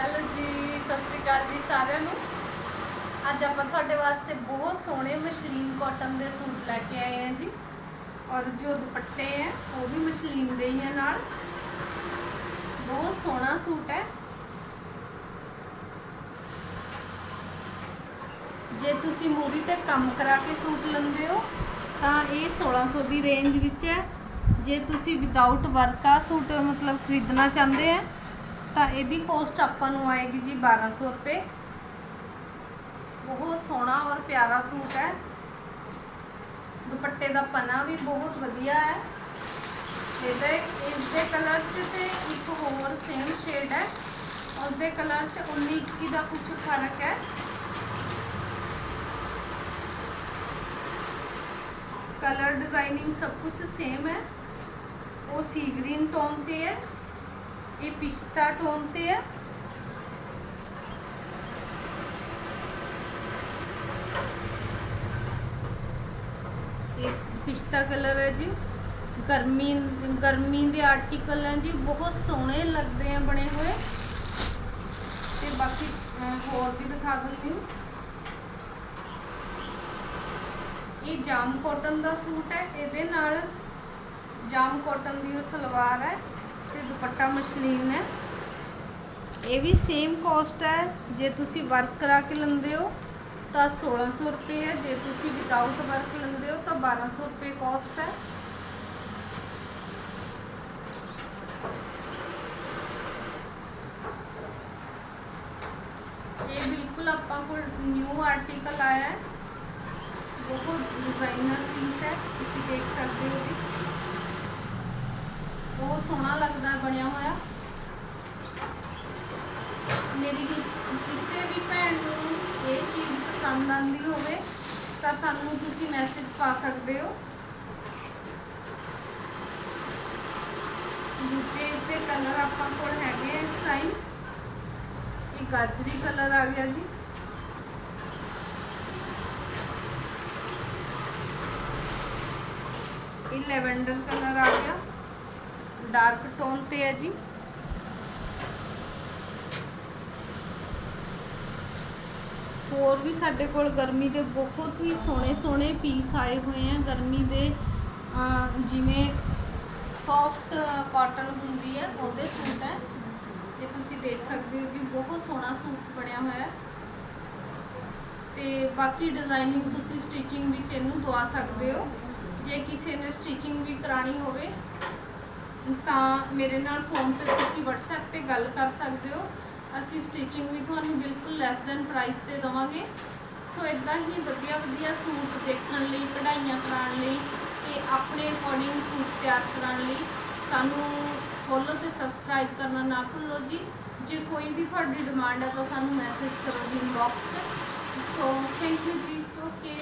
Hello ਜੀ, ਸਤਿ ਸ਼੍ਰੀ ਅਕਾਲ ਜੀ ਸਾਰਿਆਂ ਨੂੰ। ਅੱਜ ਆਪਾਂ ਤੁਹਾਡੇ ਵਾਸਤੇ ਬਹੁਤ ਸੋਹਣੇ ਮਸ਼ਲੀਨ ਕਾਟਨ ਦੇ ਸੂਟ ਲੈ ਕੇ ਆਏ ਹਾਂ ਜੀ। ਔਰ ਜੋ ਦੁਪੱਟੇ ਹੈ, ਉਹ ਵੀ ਮਸ਼ਲੀਨ ਦੇ ਹੀ ਹੈ ਨਾਲ। ਬਹੁਤ ਸੋਹਣਾ ਸੂਟ ਹੈ। ਜੇ ਤੁਸੀਂ ਮੂਰੀ ਤੇ ਕੰਮ ਕਰਾ ਕੇ ਸੂਟ ਲੈਂਦੇ ਹੋ, ਤਾਂ ਇਹ 1600 ਦੀ ਰੇਂਜ ਵਿੱਚ ਹੈ। ਜੇ ਤੁਸੀਂ ਵਿਦਆਊਟ ਵਰਕ ਆ ਸੂਟ, ਮਤਲਬ ਖਰੀਦਣਾ ਚਾਹੁੰਦੇ ਆ ਤਾਂ ਇਹਦੀ ਕੋਸਟ ਆਪਾਂ ਨੂੰ ਆਏਗੀ ਜੀ 1200 ਰੁਪਏ। ਬਹੁਤ ਸੋਹਣਾ ਔਰ ਪਿਆਰਾ ਸੂਟ ਹੈ। ਦੁਪੱਟੇ ਦਾ ਪਨਾ ਵੀ ਬਹੁਤ ਵਧੀਆ ਹੈ। ਇਹਦੇ ਇਸ ਦੇ ਕਲਰ 'ਚ ਤੇ ਇੱਕ ਹੋਰ ਸੇਮ ਸ਼ੇਡ ਹੈ। ਉਸ ਦੇ ਕਲਰ 'ਚ 19 21 ਦਾ ਕੁਝ ਫ਼ਰਕ ਹੈ। ਕਲਰ ਡਿਜ਼ਾਈਨਿੰਗ ਸਭ ਕੁਝ ਸੇਮ ਹੈ। ਉਹ ਸੀ ਗ੍ਰੀਨ ਟੋਨ ਤੇ ਹੈ। ਇਹ ਪਿਸਤਾ ਟੋਨ ਤੇ ਹੈ ਇਹ ਪਿਸਤਾ ਕਲਰ ਹੈ ਜੀ। ਗਰਮੀ ਗਰਮੀ ਦੇ ਆਰਟੀਕਲ ਹੈ ਜੀ। ਬਹੁਤ ਸੋਹਣੇ ਲੱਗਦੇ ਆ ਬਣੇ ਹੋਏ। ਤੇ ਬਾਕੀ ਹੋਰ ਵੀ ਦਿਖਾ ਦਿੰਦੀ ਹਾਂ। ਇਹ ਜਾਮ ਕਾਟਨ ਦਾ ਸੂਟ ਹੈ। ਇਹਦੇ ਨਾਲ ਜਾਮ ਕਾਟਨ ਦੀ ਉਹ ਸਲਵਾਰ ਹੈ। ਤੇ ਦੁਪੱਟਾ ਮਸ਼ਲੀਨ ਹੈ। ਇਹ ਵੀ ਸੇਮ ਕਾਸਟ ਹੈ। ਜੇ ਤੁਸੀਂ ਵਰਕ ਕਰਾ ਕੇ ਲੈਂਦੇ ਹੋ, ਤਾਂ 1600 ਰੁਪਏ ਹੈ। ਜੇ ਤੁਸੀਂ ਵਿਦਆਊਟ ਵਰਕ ਲੈਂਦੇ ਹੋ, ਤਾਂ 1200 ਰੁਪਏ ਕਾਸਟ ਹੈ। ਇਹ ਬਿਲਕੁਲ ਆਪਾਂ ਕੋਲ ਨਿਊ ਆਰਟੀਕਲ ਆਇਆ ਹੈ। ਬਹੁਤ ਡਿਜ਼ਾਈਨਰ ਪੀਸ ਹੈ। ਤੁਸੀਂ ਦੇਖ ਸਕਦੇ ਹੋ ਜੀ। ਬਹੁਤ ਸੋਹਣਾ ਲੱਗਦਾ ਬਣਿਆ ਹੋਇਆ। ਮੇਰੀ ਕਿਸੇ ਵੀ ਭੈਣ ਨੂੰ ਇਹ ਚੀਜ਼ ਪਸੰਦ ਆਂਦੀ ਹੋਵੇ, ਤਾਂ ਸਾਨੂੰ ਤੁਸੀਂ ਮੈਸੇਜ ਪਾ ਸਕਦੇ ਹੋ। ਦੂਜੇ ਇਸ ਦੇ ਕਲਰ ਆਪਾਂ ਕੋਲ ਹੈਗੇ ਆ ਇਸ ਟਾਈਮ ਇਹ ਗਾਜਰੀ ਕਲਰ ਆ ਗਿਆ ਜੀ। ਇਹ ਲੈਵੈਂਡਰ ਕਲਰ ਆ ਗਿਆ। ਡਾਰਕ ਟੋਨ ਤੇ ਹੈ ਜੀ। ਹੋਰ ਵੀ ਸਾਡੇ ਕੋਲ ਗਰਮੀ ਦੇ ਬਹੁਤ ਹੀ ਸੋਹਣੇ ਸੋਹਣੇ ਪੀਸ ਆਏ ਹੋਏ ਆ। ਗਰਮੀ ਦੇ ਜਿਵੇਂ ਸੌਫਟ ਕਾਟਨ ਹੁੰਦੀ ਹੈ, ਉਹਦੇ ਸੂਟ ਹੈ। ਇਹ ਤੁਸੀਂ ਦੇਖ ਸਕਦੇ ਹੋ ਕਿ ਬਹੁਤ ਸੋਹਣਾ ਸੂਟ ਬਣਿਆ ਹੋਇਆ ਹੈ। ਤੇ ਬਾਕੀ ਡਿਜ਼ਾਈਨਿੰਗ ਤੁਸੀਂ ਸਟਿਚਿੰਗ ਵਿੱਚ ਇਹਨੂੰ ਦਵਾ ਸਕਦੇ ਹੋ। ਜੇ ਕਿਸੇ ਨੇ ਸਟਿਚਿੰਗ ਵੀ ਕਰਾਣੀ ਹੋਵੇ ਤਾਂ ਮੇਰੇ ਨਾਲ ਫੋਨ ਤੇ ਤੁਸੀਂ WhatsApp ਤੇ ਗੱਲ ਕਰ ਸਕਦੇ ਹੋ। ਅਸੀਂ ਸਟਿਚਿੰਗ ਵੀ ਤੁਹਾਨੂੰ ਬਿਲਕੁਲ ਲੈਸ ਦੈਨ ਪ੍ਰਾਈਸ ਤੇ ਦਵਾਂਗੇ। ਸੋ ਇਦਾਂ ਹੀ ਵਧੀਆ ਵਧੀਆ ਸੂਟ ਦੇਖਣ ਲਈ, ਕਢਾਈਆਂ ਕਰਾਉਣ ਲਈ ਤੇ ਆਪਣੇ ਅਕੋਰਡਿੰਗ ਸੂਟ ਤਿਆਰ ਕਰਾਉਣ ਲਈ ਸਾਨੂੰ ਫੋਲੋ ਤੇ ਸਬਸਕ੍ਰਾਈਬ ਕਰਨਾ ਨਾ ਭੁੱਲੋ ਜੀ। ਜੇ ਕੋਈ ਵੀ ਤੁਹਾਡੀ ਡਿਮਾਂਡ ਹੈ ਤਾਂ ਸਾਨੂੰ ਮੈਸੇਜ ਕਰੋ ਜੀ ਇਨਬਾਕਸ 'ਚ। So thank you ji. Okay